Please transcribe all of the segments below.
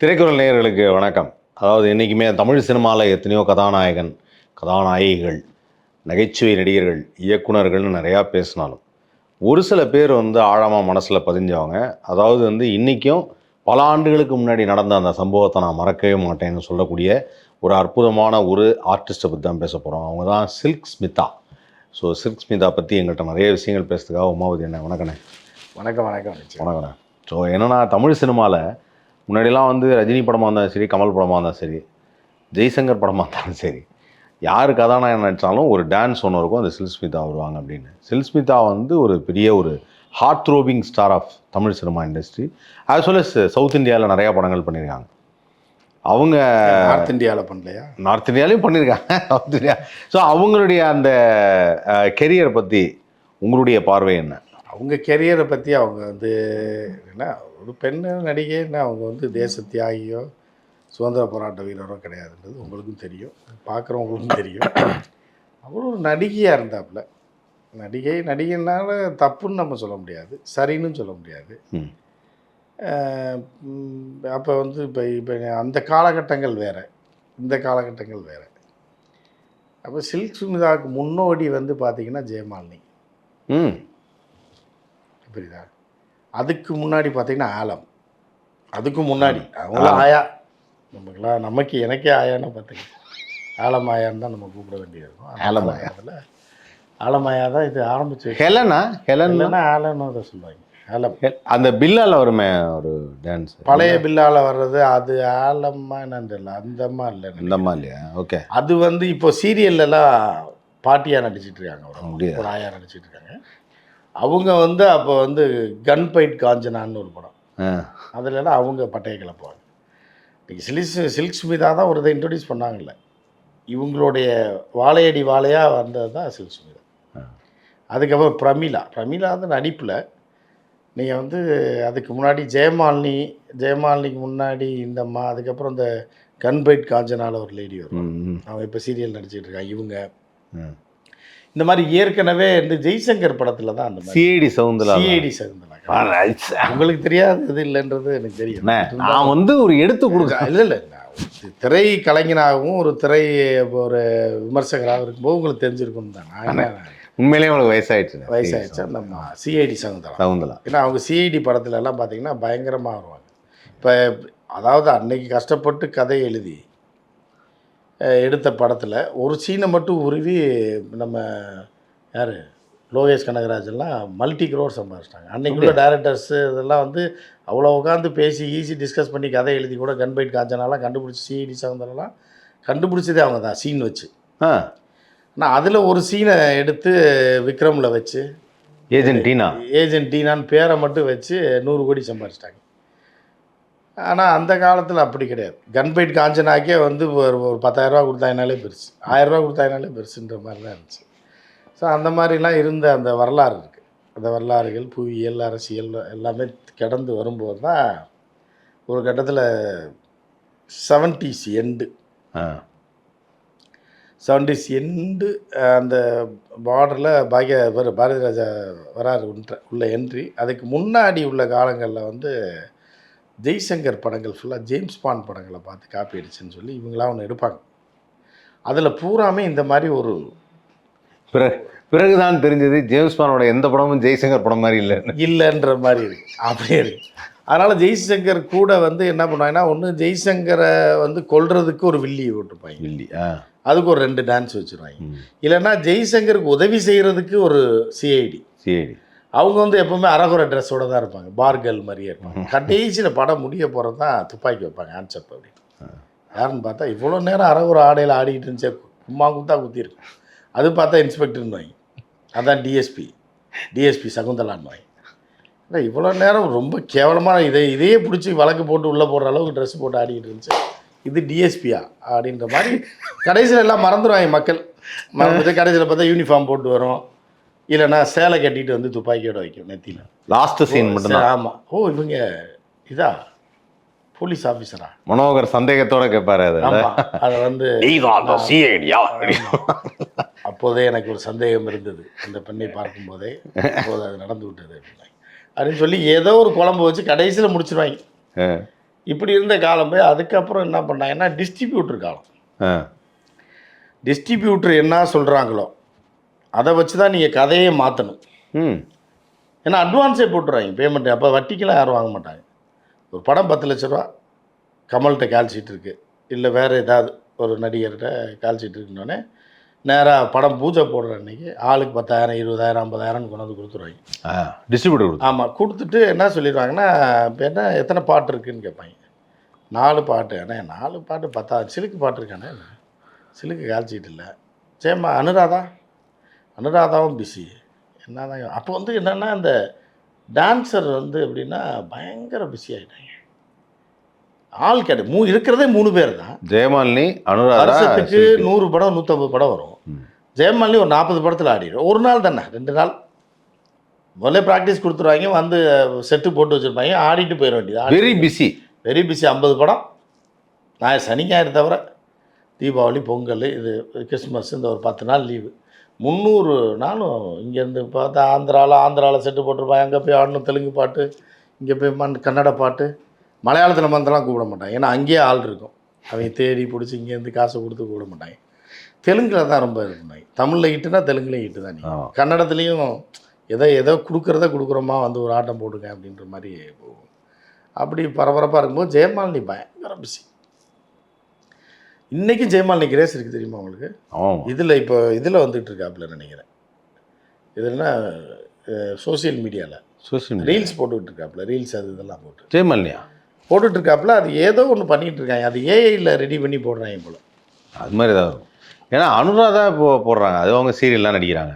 திரைக்குறள் நேயர்களுக்கு வணக்கம். அதாவது என்றைக்குமே தமிழ் சினிமாவில் எத்தனையோ கதாநாயகன் கதாநாயகிகள் நகைச்சுவை நடிகர்கள் இயக்குனர்கள்னு நிறையா பேசினாலும் ஒரு சில பேர் வந்து ஆழமாக மனசில் பதிஞ்சவங்க. அதாவது வந்து இன்றைக்கும் பல ஆண்டுகளுக்கு முன்னாடி நடந்த அந்த சம்பவத்தை நான் மறக்கவே மாட்டேன்னு சொல்லக்கூடிய ஒரு அற்புதமான ஒரு ஆர்டிஸ்ட்டை பற்றி தான் பேச போகிறோம் அவங்க தான் சில்க் ஸ்மிதா. ஸோ சில்க் ஸ்மிதா பற்றி எங்கள்கிட்ட நிறைய விஷயங்கள் பேசுறதுக்காக உமாவதி என்ன வணக்கண்ணே. வணக்கம் வணக்கம். வணக்கண்ணே. ஸோ என்னன்னா தமிழ் சினிமாவில் முன்னாடிலாம் வந்து ரஜினி படமாக இருந்தாலும் சரி கமல் படமாக இருந்தாலும் சரி ஜெய்சங்கர் படமாக இருந்தாலும் சரி யார் கதாநாயகன் நடித்தாலும் ஒரு டான்ஸ் ஒன்று இருக்கும் அது சில்ஸ்மிதா வருவாங்க அப்படின்னு. சில்ஸ்மிதா வந்து ஒரு பெரிய ஒரு heart throbbing star of Tamil cinema industry well as south இந்தியாவில் நிறையா படங்கள் பண்ணியிருக்காங்க. அவங்க நார்த் இந்தியாவில் பண்ணலையா? நார்த் இந்தியாலையும் பண்ணியிருக்காங்க. சவுத் இந்தியா ஸோ அவங்களுடைய அந்த கெரியரை பற்றி உங்களுடைய பார்வை என்ன? அவங்க கெரியரை பற்றி அவங்க வந்து என்ன ஒரு பெண் நடிகைன்னு அவங்க வந்து தேச தியாகியோ சுதந்திர போராட்ட வீரரோ கிடையாதுன்றது உங்களுக்கும் தெரியும். பார்க்குறவங்களுக்கும் தெரியும். அவரும் ஒரு நடிகையாக இருந்தாப்புல. நடிகை நடிகைனால தப்புன்னு நம்ம சொல்ல முடியாது. சரின்னு சொல்ல முடியாது. அப்போ வந்து இப்போ இப்போ அந்த காலகட்டங்கள் வேறு. இந்த காலகட்டங்கள் வேறு. அப்போ சில்க் சுமிதாவுக்கு முன்னோடி வந்து பார்த்தீங்கன்னா ஜெயமாலினி. ம். புரியுதா? அதுக்கு முன்னாடி பார்த்தீங்கன்னா ஆலம். அதுக்கு முன்னாடி. அவங்களாம் ஆயா. நமக்குலாம் நமக்கு எனக்கே ஆயான்னு பார்த்துங்க ஆலம் ஆயான்னு தான் நம்ம கூப்பிட வேண்டியது. இருக்கும் அந்த ஆலம் ஆயா. காலகட்டத்துல ஆலம் ஆயா தான் இது ஆரம்பிச்சு ஹெலனா? ஹெலன்? இல்லைன்னா ஆலன்னு அதை சொல்லுவாங்க. ஆலம். அந்த பில்லால வருமே ஒரு டான்ஸ் பழைய பில்லால வர்றது அது ஆலம்மா என்னன்னு தெரியல. அந்த அம்மா இல்லை இந்த இல்லையா? ஓகே. அது வந்து இப்போ சீரியல்லாம் பாட்டியாக நடிச்சிட்டு இருக்காங்க? ஒரு ஆயா நடிச்சிட்டு இருக்காங்க. அவங்க வந்து அப்போ வந்து கன் பைட் காஞ்சனான்னு ஒரு படம். ஆ. அதுலலாம் அவங்க பட்டையை கிளப்புவாங்க. இன்னைக்கு சிலிஸ் சில்க் ஸ்மிதா தான் ஒரு இதை இன்ட்ரடியூஸ் பண்ணாங்கல்ல. இவங்களுடைய வாழையடி வாழையாக வந்தது தான் சில்க் ஸ்மிதா ஆ. அதுக்கப்புறம் பிரமிளா. பிரமிளா வந்து நடிப்பில். நீங்கள் வந்து அதுக்கு முன்னாடி ஜெயமாலினி ஜெயமாலினிக்கு முன்னாடி இந்த அம்மா அதுக்கப்புறம் இந்த கன்பைட் காஞ்சனால ஒரு லேடி வரும் அவங்க இப்போ சீரியல் நடிச்சிட்டு இருக்காங்க இவங்க. இந்த மாதிரி ஏற்கனவே இந்த ஜெய்சங்கர் படத்தில் தான் அந்த சிஐடி சவுந்தலா சிஐடி சகுந்தலா உங்களுக்கு தெரியாதது இல்லைன்றது எனக்கு தெரியும். நான் வந்து ஒரு எடுத்து கொடுக்க இல்லை இல்லை. திரை கலைஞனாகவும் ஒரு திரை ஒரு விமர்சகராகவும் இருக்கும்போது உங்களுக்கு தெரிஞ்சிருக்கும் தான். உண்மையிலேயே உங்களுக்கு வயசாயிடுச்சு வயசாயிடுச்சு. அந்த சிஐடி சகுந்தலா சவுந்தலா ஏன்னா அவங்க சிஐடி படத்துல எல்லாம் பார்த்தீங்கன்னா பயங்கரமாக வருவாங்க. இப்போ அதாவது அன்னைக்கு கஷ்டப்பட்டு கதை எழுதி எடுத்த படத்தில் ஒரு சீனை மட்டும் உருவி நம்ம யார்? லோகேஷ் கனகராஜெல்லாம் மல்டி க்ரோர் சம்பாதிச்சிட்டாங்க. அன்னைக்கு உள்ள டேரக்டர்ஸு இதெல்லாம் வந்து அவ்வளோ உட்காந்து பேசி ஈஸி டிஸ்கஸ் பண்ணி கதை எழுதி கூட கன்பைட் காஞ்சனாலாம் கண்டுபிடிச்சி சிஐடி சகுந்தரெல்லாம் கண்டுபிடிச்சதே அவங்க தான் சீன் வச்சு. ஆ. ஆனால் அதில் ஒரு சீனை எடுத்து விக்ரமில் வச்சு ஏஜென்ட் டீனா? ஏஜென்ட் டீனான்னு பேரை மட்டும் வச்சு நூறு கோடி சம்பாரிச்சிட்டாங்க ஆனால் அந்த காலத்தில் அப்படி கிடையாது. கன்பைட் காஞ்சனாக்கே வந்து ஒரு ஒரு பத்தாயிரரூவா கொடுத்தாங்கனாலே பெருசு. ஆயிரரூவா கொடுத்தாங்கனாலே பெருசுன்ற மாதிரி தான் இருந்துச்சு. ஸோ அந்த மாதிரிலாம் இருந்த அந்த வரலாறு இருக்குது அந்த வரலாறுகள் புவியியல் அரசியல் எல்லாமே கடந்து வரும்போது தான் ஒரு கட்டத்தில் செவன்டிஸ் எண்டு செவன்டிஸ் எண்டு அந்த பார்டரில் பாக்ய வர பாரதி ராஜா வராரு உள்ள என்ட்ரி அதுக்கு முன்னாடி உள்ள காலங்களில் வந்து ஜெய்சங்கர் படங்கள் ஃபுல்லாக ஜேம்ஸ் பாண்ட் படங்களை பார்த்து காப்பி அடிச்சுன்னு சொல்லி இவங்களாம் ஒன்று எடுப்பாங்க. அதில் பூராமே இந்த மாதிரி ஒரு பிறகு பிறகுதான் தெரிஞ்சது ஜேம்ஸ் பானோட எந்த படமும் ஜெய்சங்கர் படம் மாதிரி இல்லைன்னு இல்லைன்ற மாதிரி இருக்கு. அப்படியே இருக்கு. அதனால் ஜெய்சங்கர் கூட வந்து என்ன பண்ணுவாங்கன்னா ஒன்று ஜெய்சங்கரை வந்து கொல்றதுக்கு ஒரு வில்லி போட்டிருப்பாங்க இல்லி ஆ. அதுக்கு ஒரு ரெண்டு டான்ஸ் வச்சுருவாங்க. இல்லைன்னா ஜெய்சங்கருக்கு உதவி செய்கிறதுக்கு ஒரு சிஐடி சிஐடி அவங்க வந்து எப்பவுமே அரகுர ட்ரெஸ்ஸோட தான் இருப்பாங்க. பார்கல் மாதிரியே இருப்பாங்க. கடைசியில் படம் முடிய போகிறது தான் துப்பாக்கி வைப்பாங்க ஆன்சப் அப்படின்னு யாருன்னு பார்த்தா இவ்வளோ நேரம் அரகுர ஆடையில் ஆடிக்கிட்டு இருந்துச்சு கும்மா குத்தா குத்திருக்கு அது பார்த்தா இன்ஸ்பெக்டர்னு வாங்கி. அதான் டிஎஸ்பி டிஎஸ்பி சகுந்தலான்னு வாங்கி. இல்லை இவ்வளோ நேரம் ரொம்ப கேவலமான இதை இதையே பிடிச்சி வழக்கு போட்டு உள்ளே போடுற அளவுக்கு ட்ரெஸ் போட்டு ஆடிக்கிட்டு இருந்துச்சு. இது டிஎஸ்பியா அப்படின்ற மாதிரி கடைசியில் எல்லாம் மறந்துடுவாங்க மக்கள். மறந்துட்டு கடைசியில் பார்த்தா யூனிஃபார்ம் போட்டு வரும். இல்லைன்னா சேலை கட்டிட்டு வந்து துப்பாக்கியோட வைக்கும் நெத்தியில். லாஸ்ட் சீன் மட்டும்தான். ஆமாம் ஓ இவங்க இதா? போலீஸ் ஆஃபீஸரா மனோகர் சந்தேகத்தோட கேட்பாரு அதை. அதை வந்து அப்போதே எனக்கு ஒரு சந்தேகம் இருந்தது. அந்த பெண்ணை பார்க்கும்போதே அப்போது அது நடந்து விட்டது அப்படின்னு சொல்லி ஏதோ ஒரு குழம்பு வச்சு கடைசியில் முடிச்சிருவாங்க. இப்படி இருந்த காலம் போய் அதுக்கப்புறம் என்ன பண்ணாங்கன்னா டிஸ்ட்ரிபியூட்டர் காலம். டிஸ்ட்ரிபியூட்டர் என்ன சொல்கிறாங்களோ அதை வச்சு தான் நீங்கள் கதையே மாற்றணும் ம். ஏன்னா அட்வான்ஸே போட்டுருவாங்க பேமெண்ட் அப்போ வட்டிக்கெல்லாம் யாரும் வாங்க மாட்டாங்க. ஒரு படம் பத்து லட்ச ரூபா கமல்கிட்ட கால் ஷீட் இருக்குது இல்லை வேறு ஏதாவது ஒரு நடிகர்கிட்ட கால் ஷீட் இருக்குன்னொடனே நேராக படம் பூஜை போடுற அன்னைக்கு ஆளுக்கு பத்தாயிரம் இருபதாயிரம் ஐம்பதாயிரம்னு கொண்டு வந்து கொடுத்துருவாங்க. டிஸ்ட்ரிபியூட்டர் ஆமாம் கொடுத்துட்டு என்ன சொல்லிடுவாங்கன்னா இப்போ என்ன எத்தனை பாட்டு இருக்குன்னு கேட்பாங்க. நாலு பாட்டு. அண்ணே நாலு பாட்டு பத்தா சிலுக்கு பாட்டு இருக்கானே. சிலுக்கு கால் சீட் இல்லை. சேம்மா அனுராதா? அனுராதாவும் பிஸி என்னதான் அப்போ வந்து என்னென்னா இந்த டான்ஸர் வந்து எப்படின்னா பயங்கர பிஸி ஆகிட்டாங்க ஆள் கிடை மூ இருக்கிறதே மூணு பேர் தான். ஜெயமாலினி அனுராதா வருஷத்துக்கு. நூறு படம் நூற்றம்பது படம் வரும். ஜெயமாலினி ஒரு நாற்பது படத்தில் ஆடிடும் ஒரு நாள் தானே ரெண்டு நாள். முதல்ல ப்ராக்டிஸ் கொடுத்துருவாங்க வந்து செட்டு போட்டு வச்சுருப்பாங்க ஆடிட்டு போயிட வேண்டியது. வெரி பிஸி வெரி பிஸி ஐம்பது படம். நான் சனி ஞாயிறு தவிர தீபாவளி பொங்கல் இது கிறிஸ்மஸ் இந்த ஒரு பத்து நாள் லீவு முந்நூறு நாளும் இங்கேருந்து பார்த்தா ஆந்திராவில் ஆந்திராவில் செட்டு போட்டிருப்பாங்க அங்கே போய் ஆடணும் தெலுங்கு பாட்டு இங்கே போய் மண் கன்னட பாட்டு. மலையாளத்தில் மந்தெல்லாம் கூப்பிட மாட்டாங்க ஏன்னா அங்கேயே ஆள் இருக்கும். அவங்க தேடி பிடிச்சி இங்கேருந்து காசை கொடுத்து கூப்பிட மாட்டாங்க. தெலுங்கில் தான் ரொம்ப பண்ணாங்க. தமிழில் இட்டுனா தெலுங்குலேயும் இட்டு தான் ஆமா. கன்னடத்துலேயும் எதோ ஏதோ கொடுக்குறத கொடுக்குறோமா வந்து ஒரு ஆட்டம் போடுங்க அப்படின்ற மாதிரி போகும். அப்படி பரபரப்பாக இருக்கும்போது ஜெயமாலினி பயங்கர பிஸி இன்றைக்கும் ஜெயமாலினி கிரேஸ் இருக்குது தெரியுமா உங்களுக்கு? இதில் இப்போ இதில் வந்துட்டு இருக்காப்புல நினைக்கிறேன். இதுலன்னா சோஷியல் மீடியாவில் சோசியல் ரீல்ஸ் போட்டுக்கிட்டு இருக்காப்புல ரீல்ஸ் அது இதெல்லாம் போட்டு. ஜெயமாலினியா? போட்டுட்டு இருக்காப்புல அது ஏதோ ஒன்று பண்ணிகிட்டு இருக்காங்க. அது ஏஐயில் ரெடி பண்ணி போடுறாங்க போல. அது மாதிரி ஏதாவது இருக்கும் ஏன்னா அனுராதா இப்போ போடுறாங்க. அது அவங்க சீரியல்லாம் நடிக்கிறாங்க.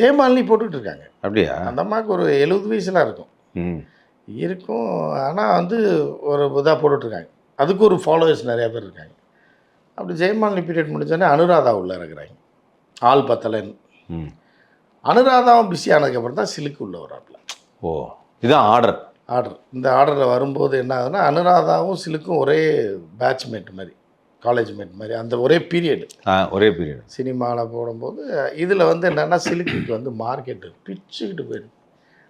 ஜெயமாலினி போட்டுட்டு இருக்காங்க. அப்படியா? அந்த அம்மாவுக்கு ஒரு எழுபது வயசுலாம் இருக்கும். ம். இருக்கும். ஆனால் வந்து ஒரு இதாக போட்டுட்ருக்காங்க அதுக்கு ஒரு ஃபாலோவர்ஸ் நிறையா பேர் இருக்காங்க. அப்படி ஜெயமாலினி பீரியட் முடிஞ்சோடனே அனுராதா உள்ளே இருக்கிறாங்க. ஆள் பத்தலைன்னு. ம். அனுராதாவும் பிஸி ஆனதுக்கப்புறம் தான் சிலுக்கு உள்ள வராப்புல ஓ இதுதான் ஆர்டர் ஆர்டர் இந்த ஆர்டரில் வரும்போது என்ன ஆகுதுன்னா அனுராதாவும் சிலுக்கும் ஒரே பேட்ச்மேட் மாதிரி காலேஜ் மேட் மாதிரி அந்த ஒரே பீரியடு ஆ ஒரே பீரியட் சினிமாவில் போடும்போது இதில் வந்து என்னென்னா சிலுக்குக்கு வந்து மார்க்கெட்டு பிச்சுக்கிட்டு போயிடுது.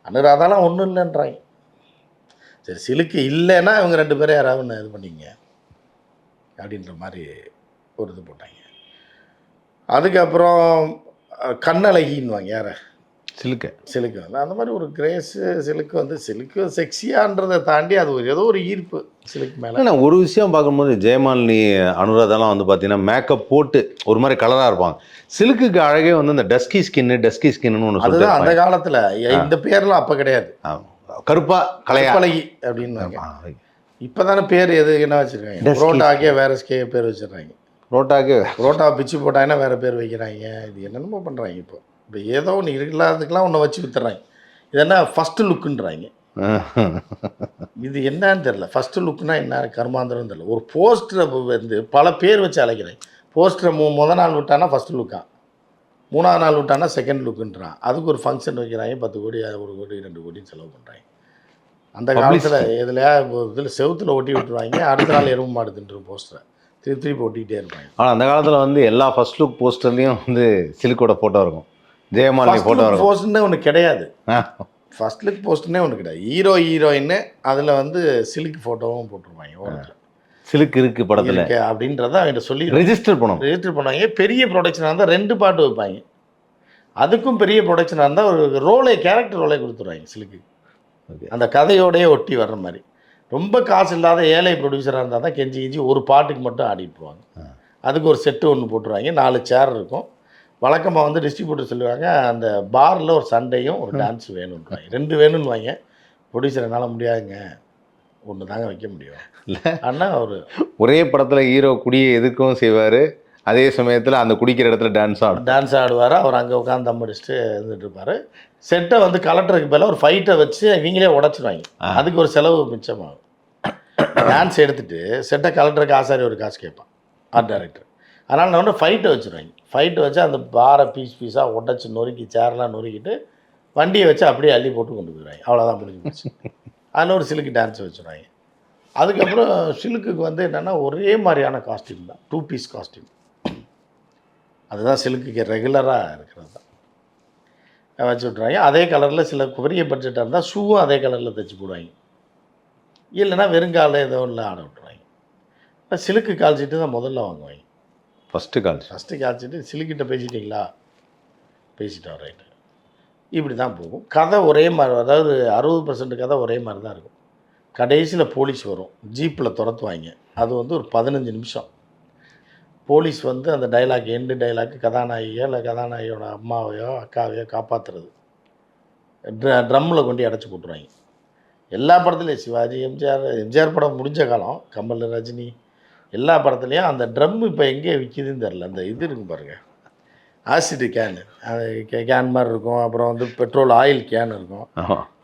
அனுராதாலாம் ஒன்றும் இல்லைன்றாங்க. சரி சிலுக்கு இல்லைன்னா இவங்க ரெண்டு பேரும் யாராவது இது பண்ணிங்க. அப்படின்ற மாதிரி ஒரு இது போட்டாங்க. அதுக்கப்புறம் அஹ், கண்ணழகின்னுவாங்க யாரை? சிலுக்க. சிலுக்கு வந்து அந்த மாதிரி ஒரு கிரேஸு சிலுக்கு வந்து சிலுக்கு செக்ஸியான்றதை தாண்டி அது ஒரு ஏதோ ஒரு ஈர்ப்பு சிலுக்கு மேலே. ஏன்னா ஒரு விஷயம் பார்க்கும்போது ஜெயமாலினி அனுராதாலாம் வந்து பார்த்தீங்கன்னா மேக்கப் போட்டு ஒரு மாதிரி கலராக இருப்பாங்க. சிலுக்குக்கு அழகே வந்து இந்த டஸ்கி ஸ்கின்னு டஸ்கி ஸ்கின்னு ஒன்று அதுதான் அந்த காலத்தில். இந்த பேர்லாம் அப்போ கிடையாது. கருப்பா கலையா கற்பழகி அப்படின்னுவாங்க. ஆ, இப்போ தானே பேர் எது என்ன வச்சுருக்காங்க. புரோட்டாக்கே வேற ஸ்கே பேர் வச்சிடுறாங்க ரோட்டாக்கு புரோட்டா பிச்சு போட்டாங்கன்னா வேற பேர் வைக்கிறாங்க. இது என்னென்னமோ பண்ணுறாங்க இப்போ. இப்போ ஏதோ ஒன்று இல்லாததுக்கெலாம் ஒன்று வச்சு வித்துறாங்க. இது என்ன? ஃபஸ்ட்டு லுக்குன்றாங்க இது என்னன்னு தெரில ஃபஸ்ட்டு லுக்குனா என்ன? கர்மாந்திரம் தெரில ஒரு போஸ்டரை வந்து பல பேர் வச்சு அழைக்கிறாங்க போஸ்டரை மு முத நாள் விட்டானா ஃபஸ்ட்டு லுக்கா மூணாவது நாள் விட்டானா செகண்ட் லுக்குன்றான் அதுக்கு ஒரு ஃபங்க்ஷன் வைக்கிறாங்க. பத்து கோடி ஒரு கோடி ரெண்டு கோடின்னு செலவு பண்ணுறாங்க அந்த காலத்தில் எதுலையா இதில் செவுத்துல ஒட்டி விட்டுருவாங்க. அடுத்த நாள் எறும்பு மாடு தின்றும் போஸ்டரை திருப்பி திருப்பி ஒட்டிக்கிட்டே இருப்பாங்க. ஆனால் அந்த காலத்தில் வந்து எல்லா ஃபர்ஸ்ட் லுக் போஸ்டர்லேயும் வந்து சிலுக்கோட ஃபோட்டோ இருக்கும். ஜெயமாலினி ஃபோட்டோ இருக்கும். போஸ்ட்னு ஒன்று கிடையாது. ஆ, ஃபர்ஸ்ட் லுக் போஸ்ட்னே ஒன்று கிடையாது. ஹீரோ ஹீரோயின் அதில் வந்து சிலுக்கு ஃபோட்டோவும் போட்டிருப்பாங்க ஓரத்தில் சிலுக்கு இருக்கு படத்தில். அப்படின்றத அவங்கள்ட்ட சொல்லி ரெஜிஸ்டர் பண்ணணும். ரெஜிஸ்டர் பண்ணுவாங்க. பெரிய ப்ரொடக்ஷனாக இருந்தால் ரெண்டு பாட்டு வைப்பாங்க. அதுக்கும் பெரிய ப்ரொடக்ஷனாக இருந்தால் ஒரு ரோலே கேரக்டர் ரோலே கொடுத்துருவாங்க சிலுக்கு. அந்த கதையோடயே ஒட்டி வர்ற மாதிரி. ரொம்ப காசு இல்லாத ஏழை ப்ரொடியூசராக இருந்தால் தான் கெஞ்சி கெஞ்சி ஒரு பாட்டுக்கு மட்டும் ஆடிட்டு போவாங்க. அதுக்கு ஒரு செட்டு ஒன்று போட்டுருவாங்க. நாலு சேர் இருக்கும். வழக்கமாக வந்து டிஸ்ட்ரிபியூட்டர் சொல்லுவாங்க அந்த பாரில் ஒரு சண்டையும் ஒரு டான்ஸ் வேணுன்றாங்க ரெண்டு வேணும்னு வாங்க ப்ரொடியூசர் என்னால் முடியாதுங்க. ஒன்று தாங்க வைக்க முடியும். ஆனால் ஒரு ஒரே படத்தில் ஹீரோ குடியை எதுக்கும் செய்வார். அதே சமயத்தில் அந்த குடிக்கிற இடத்துல டான்ஸ் ஆடும். டான்ஸ் ஆடுவார். அவர் அங்கே உட்காந்து தம் அடிச்சுட்டு இருந்துட்டு இருப்பார். செட்டை வந்து கலெக்டருக்கு பதிலாக ஒரு ஃபைட்டை வச்சு இவங்களே உடச்சிருவாங்க. ஆ. அதுக்கு ஒரு செலவு மிச்சமாகும். டான்ஸ் எடுத்துட்டு செட்டை கலெக்டருக்கு ஆசாரி ஒரு காசு கேட்பான். ஆர்ட் டைரக்டர் அதனால் நான் வந்து ஃபைட்டை வச்சுருவாங்க. ஃபைட்டை வச்சு அந்த பாரை பீஸ் பீஸாக உடச்சி நொறுக்கி சேர்லாம் நொறுக்கிட்டு வண்டியை வச்சு அப்படியே அள்ளி போட்டு கொண்டு போயிடுவாங்க. அவ்வளோதான் முடிஞ்சு போச்சு. அதில் ஒரு சிலுக்கு டான்ஸ் வச்சுருவாங்க. அதுக்கப்புறம் சிலுக்குக்கு வந்து என்னென்னா ஒரே மாதிரியான காஸ்டியூம் தான். டூ பீஸ் காஸ்டியூம் அதுதான் சிலுக்குக்கு ரெகுலராக இருக்கிறது. தான் வச்சு விட்றாங்க அதே கலரில் சில பெரிய பட்ஜெட்டாக இருந்தால் ஷூவும் அதே கலரில் தைச்சி போடுவாங்க. இல்லைன்னா வெறுங்காலில் ஏதோ ஒன்று ஆட விட்டுருவாங்க. இப்போ சிலுக்கு கால்ச்சிட்டு தான் முதல்ல வாங்குவாங்க. ஃபஸ்ட்டு கால் ஃபஸ்ட்டு காய்ச்சிட்டு சிலுக்கிட்ட பேசிட்டீங்களா? பேசிட்டோம் ரைட்டு இப்படி தான் போகும். கதை ஒரே மாதிரி அதாவது அறுபது பர்சன்ட் கதை ஒரே மாதிரி தான் இருக்கும். கடைசியில் போலீஸ் வரும். ஜீப்பில் துரத்துவாங்க. அது வந்து ஒரு பதினஞ்சு நிமிஷம். போலீஸ் வந்து அந்த டைலாக் எண்டு டைலாக் கதாநாயகியோ இல்லை கதாநாயகியோட அம்மாவையோ அக்காவையோ காப்பாற்றுறது ட்ர ட்ரம்மில் கொண்டு அடைச்சி போட்டுருவாங்க. எல்லா படத்துலையும் சிவாஜி எம்ஜிஆர் எம்ஜிஆர் படம் முடிஞ்ச காலம் கமல் ரஜினி எல்லா படத்துலையும் அந்த ட்ரம் இப்போ எங்கே விற்கிதுன்னு தெரில அந்த இது இருக்கும் பாருங்க. ஆசிட் கேனு அது கேன் மாதிரி இருக்கும். அப்புறம் வந்து பெட்ரோல் ஆயில் கேன் இருக்கும்.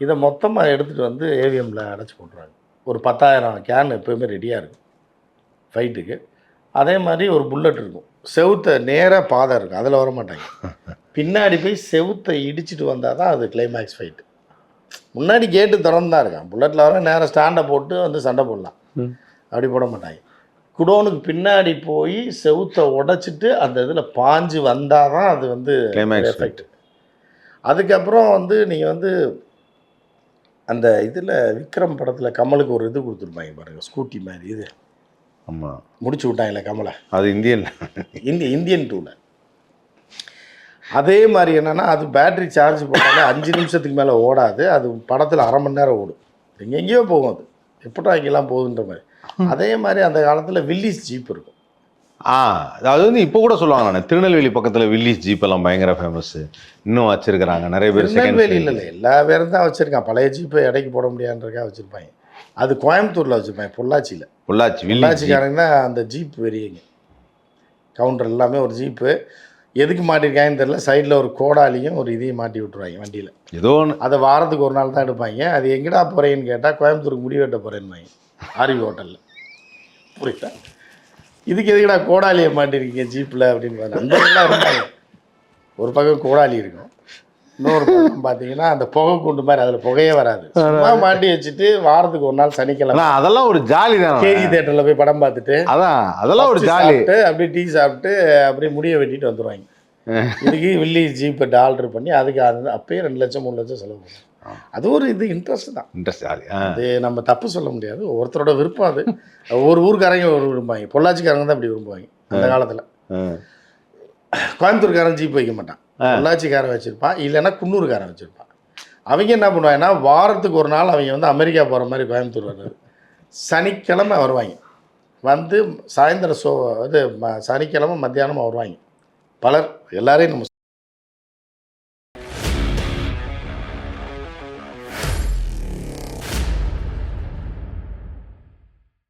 இதை மொத்தமாக எடுத்துகிட்டு வந்து ஏவிஎம்மில் அடைச்சி போட்டுருவாங்க. ஒரு பத்தாயிரம் கேன் எப்போயுமே ரெடியாக இருக்கும். ஃபைட்டுக்கு அதே மாதிரி ஒரு புல்லட் இருக்கும். செவுத்த நேராக பாதை இருக்கும். அதில் வர மாட்டாங்க பின்னாடி போய் செவுத்தை இடிச்சிட்டு வந்தால் தான் அது கிளைமேக்ஸ் ஃபைட்டு முன்னாடி கேட்டு திறந்து தான் இருக்கான். புல்லட்டில் வர நேராக ஸ்டாண்டை போட்டு வந்து சண்டை போடலாம். அப்படி போட மாட்டாங்க. குடோனுக்கு பின்னாடி போய் செவுத்தை உடைச்சிட்டு அந்த இதில் பாஞ்சு வந்தால் தான் அது வந்து Climax ஃபைட்டு அதுக்கப்புறம் வந்து நீங்கள் வந்து அந்த இதில் விக்ரம் படத்தில் கமலுக்கு ஒரு இது கொடுத்துருப்பாங்க பாருங்கள் ஸ்கூட்டி மாதிரி இது. ஆமாம் முடிச்சு விட்டாங்களே கமலை? அது இந்தியன். இந்திய இந்தியன் டூவில் அதே மாதிரி என்னென்னா அது பேட்டரி சார்ஜ் போட்டாலே அஞ்சு நிமிஷத்துக்கு மேலே ஓடாது. அது படத்தில் அரை மணி நேரம் ஓடும். எங்கெங்கேயோ போகும் அது. எப்படா இங்கெல்லாம் போகுதுன்ற மாதிரி. அதே மாதிரி அந்த காலத்தில் வில்லிஸ் ஜீப் இருக்கும். ஆ அது வந்து இப்போ கூட சொல்லுவாங்க நான். திருநெல்வேலி பக்கத்தில் வில்லிஸ் ஜீப் எல்லாம் பயங்கர ஃபேமஸ் இன்னும் வச்சிருக்கிறாங்க. நிறைய பேர் திருநெல்வேலி செகண்ட் இல்லை எல்லா பேரும் தான் வச்சுருக்கான் பழைய ஜீப்பை எடைக்கு போட முடியாதுன்றக்கா வச்சுருப்பாங்க. அது கோயம்புத்தூரில் வச்சுருப்பாங்க பொள்ளாச்சியில். பொள்ளாச்சி வில்லிஸ் ஜீப் பொள்ளாச்சிக்காரங்க தான் அந்த ஜீப் வெறியங்க. கவுண்டர் எல்லாமே ஒரு ஜீப்பு எதுக்கு மாட்டிருக்காங்கன்னு தெரியல சைடில் ஒரு கோடாலியும் ஒரு இதையும் மாட்டி விட்ருவாங்க வண்டியில். ஏதோ ஒன்று அதை வாரத்துக்கு ஒரு நாள் தான் எடுப்பாங்க. அது எங்கடா போகிறேன்னு கேட்டால் கோயம்புத்தூருக்கு முடி வெட்ட போகிறேன்னு ஆர்வி ஹோட்டலில். புரியுதா? இதுக்கு எதுக்குடா கோடாலியை மாட்டிருக்கீங்க ஜீப்பில் அப்படின்னு பார்த்தா இருந்தாங்க ஒரு பக்கம் கோடாலி இருக்கும். இன்னொரு பக்கம் பார்த்தீங்கன்னா அந்த புகை குண்டு மாதிரி அதில் புகையே வராது. சும்மா மாட்டி வச்சுட்டு வாரத்துக்கு ஒரு நாள் சனிக்கிழமை அதெல்லாம் ஒரு ஜாலி தானே. கேஜி தேட்டரில் போய் படம் பார்த்துட்டு அதான் அதெல்லாம் ஒரு ஜாலி. அப்படியே டீ சாப்பிட்டு அப்படியே முடிய வெட்டிட்டு வந்துருவாங்க. இதுக்கு வில்லி ஜீப்பை ஆர்டர் பண்ணி அதுக்கு அது அப்பயே ரெண்டு லட்சம் மூணு லட்சம் செலவு பண்ணும். அது ஒரு இது இன்ட்ரெஸ்ட் தான். Interest jolly. அது நம்ம தப்பு சொல்ல முடியாது. ஒருத்தரோட விருப்பம் அது. ஒரு ஊருக்காரங்க ஒரு விரும்புவாங்க. பொள்ளாச்சிக்காரங்க தான் அப்படி விரும்புவாங்க. அந்த காலத்தில். கோயம்புத்தூர்காரன் ஜீப் வைக்க மாட்டான். பொள்ளாச்சிக்காரன் வச்சுருப்பான் இல்லைன்னா குன்னூருக்காரன் வச்சுருப்பான். அவங்க என்ன பண்ணுவாங்கன்னா வாரத்துக்கு ஒரு நாள் அவங்க வந்து அமெரிக்கா போகிற மாதிரி கோயம்புத்தூர் வர்றது சனிக்கிழமை வருவாங்க. வந்து சாயந்தரம் சோ இது ம- சனிக்கிழமை மத்தியானம் வருவாங்க. பலர் எல்லாரையும் நம்ம